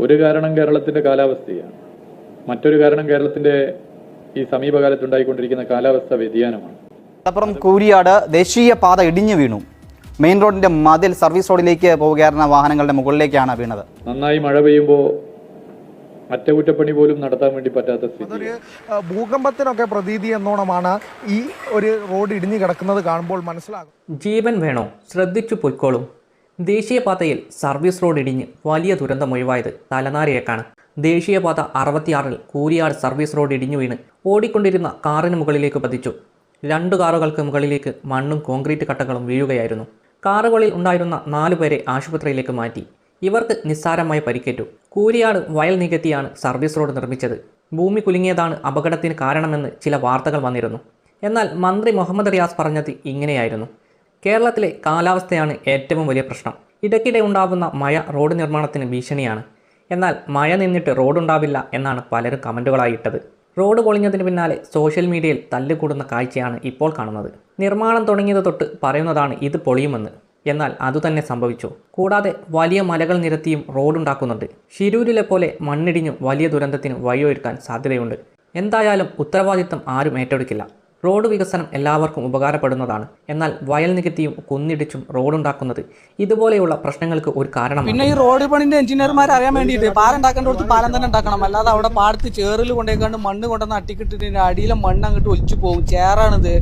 ഒരു കാരണം കേരളത്തിന്റെ കാലാവസ്ഥയാണ്. മറ്റൊരു കാരണം കേരളത്തിന്റെ ഈ സമീപകാലത്തുണ്ടായിക്കൊണ്ടിരിക്കുന്ന കാലാവസ്ഥ വ്യതിയാനമാണ്. മലപ്പുറം കൂരിയാട് ദേശീയ പാത ഇടിഞ്ഞു വീണു. മെയിൻ റോഡിന്റെ മതിൽ സർവീസ് റോഡിലേക്ക് പോവുകയായിരുന്ന വാഹനങ്ങളുടെ മുകളിലേക്കാണ് വീണത്. നന്നായി മഴ പെയ്യുമ്പോൾ അറ്റകുറ്റപ്പണി പോലും നടത്താൻ വേണ്ടി പറ്റാത്ത സ്ഥിതി. ഭൂകമ്പത്തിനൊക്കെ പ്രതീതി എന്നോണമാണ് ഈ ഒരു റോഡ് ഇടിഞ്ഞു കിടക്കുന്നത് കാണുമ്പോൾ മനസ്സിലാകും. ജീവൻ വേണോ? ശ്രദ്ധിച്ചു പൊയ്ക്കോളും. ദേശീയപാതയിൽ സർവീസ് റോഡ് ഇടിഞ്ഞ് വലിയ ദുരന്തം ഒഴിവായത് തലനാരിയേക്കാണ് ദേശീയപാത അറുപത്തിയാറിൽ കൂരിയാട് സർവീസ് റോഡ് ഇടിഞ്ഞു വീണ് ഓടിക്കൊണ്ടിരുന്ന കാറിന് മുകളിലേക്ക് പതിച്ചു. രണ്ട് കാറുകൾക്ക് മുകളിലേക്ക് മണ്ണും കോൺക്രീറ്റ് കട്ടകളും വീഴുകയായിരുന്നു. കാറുകളിൽ ഉണ്ടായിരുന്ന നാലുപേരെ ആശുപത്രിയിലേക്ക് മാറ്റി. ഇവർക്ക് നിസ്സാരമായി പരിക്കേറ്റു. കൂരിയാട് വയൽ നികത്തിയാണ് സർവീസ് റോഡ് നിർമ്മിച്ചത്. ഭൂമി കുലുങ്ങിയതാണ് അപകടത്തിന് കാരണമെന്ന് ചില വാർത്തകൾ വന്നിരുന്നു. എന്നാൽ മന്ത്രി മുഹമ്മദ് റിയാസ് പറഞ്ഞത് ഇങ്ങനെയായിരുന്നു. കേരളത്തിലെ കാലാവസ്ഥയാണ് ഏറ്റവും വലിയ പ്രശ്നം. ഇടയ്ക്കിടെ ഉണ്ടാകുന്ന മഴ റോഡ് നിർമ്മാണത്തിന് ഭീഷണിയാണ്. എന്നാൽ മഴ നിന്നിട്ട് റോഡുണ്ടാവില്ല എന്നാണ് പലരും കമന്റുകളായി ഇട്ടത്. റോഡ് പൊളിഞ്ഞതിന് പിന്നാലെ സോഷ്യൽ മീഡിയയിൽ തല്ലുകൂടുന്ന കാഴ്ചയാണ് ഇപ്പോൾ കാണുന്നത്. നിർമ്മാണം തുടങ്ങിയത് തൊട്ട് പറയുന്നതാണ് ഇത് പൊളിയുമെന്ന്. എന്നാൽ അതുതന്നെ സംഭവിച്ചു. കൂടാതെ വലിയ മലകൾ നിരത്തിയും റോഡുണ്ടാക്കുന്നുണ്ട്. ഷിരൂരിലെ പോലെ മണ്ണിടിഞ്ഞു വലിയ ദുരന്തത്തിന് വഴിയൊരുക്കാൻ സാധ്യതയുണ്ട്. എന്തായാലും ഉത്തരവാദിത്തം ആരും ഏറ്റെടുക്കില്ല. റോഡ് വികസനം എല്ലാവർക്കും ഉപകാരപ്പെടുന്നതാണ്. എന്നാൽ വയൽ നികത്തിയും കുന്നിടിച്ചും റോഡുണ്ടാക്കുന്നത് ഇതുപോലെയുള്ള പ്രശ്നങ്ങൾക്ക് ഒരു കാരണം പിന്നെ ഈ റോഡ് പണിന്റെ എഞ്ചിനീയർമാർ അറിയാൻ വേണ്ടിയിട്ട് പാലം ഉണ്ടാക്കേണ്ടടുത്ത് പാലം തന്നെ ഉണ്ടാക്കണം. അല്ലാതെ അവിടെ പാടത്ത് ചേറിൽ കൊണ്ടേക്കാണ്ട് മണ്ണ് കൊണ്ടുവന്ന് അട്ടിക്കിട്ടിട്ട് അടിയിലെ മണ്ണ് അങ്ങോട്ട് ഒലിച്ചു പോകും. ചേറാണിത്.